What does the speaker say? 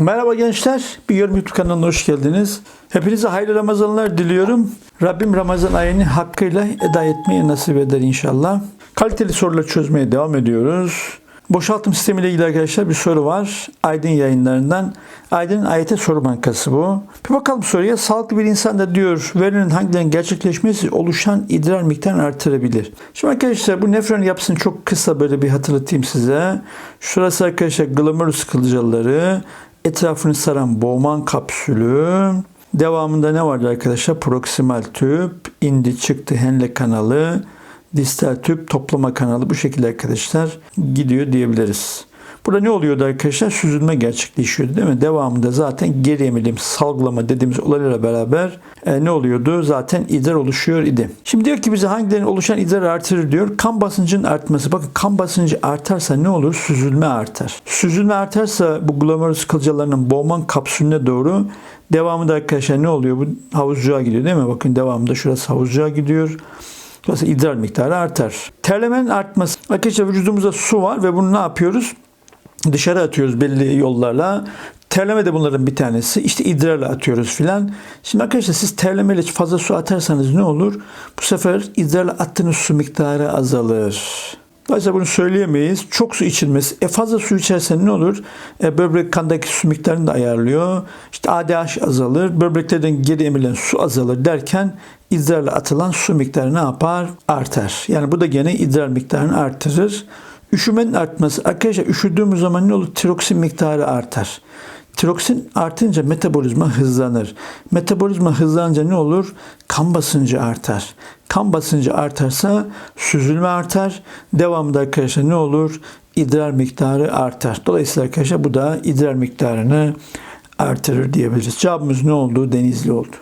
Merhaba gençler. Bir Yorum YouTube kanalına hoş geldiniz. Hepinize hayırlı Ramazanlar diliyorum. Rabbim Ramazan ayını hakkıyla eda etmeyi nasip eder inşallah. Kaliteli sorular çözmeye devam ediyoruz. Boşaltım sistemiyle ilgili arkadaşlar bir soru var. Aydın yayınlarından. Aydın'ın ayete soru bankası bu. Bir bakalım soruya. Sağlıklı bir insan da diyor verilerin hangilerinin gerçekleşmesi oluşan idrar miktarını artırabilir. Şimdi arkadaşlar bu nefron yapısını çok kısa böyle bir hatırlatayım size. Şurası arkadaşlar glomerulus kılcaları, etrafını saran Bowman kapsülü, devamında ne vardı arkadaşlar? Proksimal tüp, indi çıktı Henle kanalı, distal tüp, toplama kanalı bu şekilde arkadaşlar gidiyor diyebiliriz. Burada ne oluyordu arkadaşlar? Süzülme gerçekleşiyordu değil mi? Devamında zaten geri emilim, salgılama dediğimiz olaylarla beraber e, ne oluyordu? Zaten idrar oluşuyor idi. Şimdi diyor ki bize hangilerinin oluşan idrar artırır diyor. Kan basıncının artması. Bakın kan basıncı artarsa ne olur? Süzülme artar. Süzülme artarsa bu glomerulus kılcalarının Bowman kapsülüne doğru devamında arkadaşlar ne oluyor? Bu havuzcuğa gidiyor değil mi? Bakın devamında şurası havuzcuğa gidiyor. Dolayısıyla idrar miktarı artar. Terlemenin artması. Arkadaşlar vücudumuzda su var ve bunu ne yapıyoruz? Dışarı atıyoruz belli yollarla. Terleme de bunların bir tanesi. İşte idrarla atıyoruz filan. Şimdi arkadaşlar siz terlemeyle fazla su atarsanız ne olur? Bu sefer idrarla attığınız su miktarı azalır. Dolayısıyla bunu söyleyemeyiz. Çok su içilmesi. E fazla su içersen ne olur? E, böbrek kandaki su miktarını da ayarlıyor. İşte ADH azalır. Böbreklerden geri emilen su azalır derken idrarla atılan su miktarı ne yapar? Artar. Yani bu da gene idrar miktarını artırır. Üşümenin artması. Arkadaşlar üşüdüğümüz zaman ne olur? Tiroksin miktarı artar. Tiroksin artınca metabolizma hızlanır. Metabolizma hızlanınca ne olur? Kan basıncı artar. Kan basıncı artarsa süzülme artar. Devamında arkadaşlar ne olur? İdrar miktarı artar. Dolayısıyla arkadaşlar bu da idrar miktarını artırır diyebiliriz. Cevabımız ne oldu? Denizli oldu.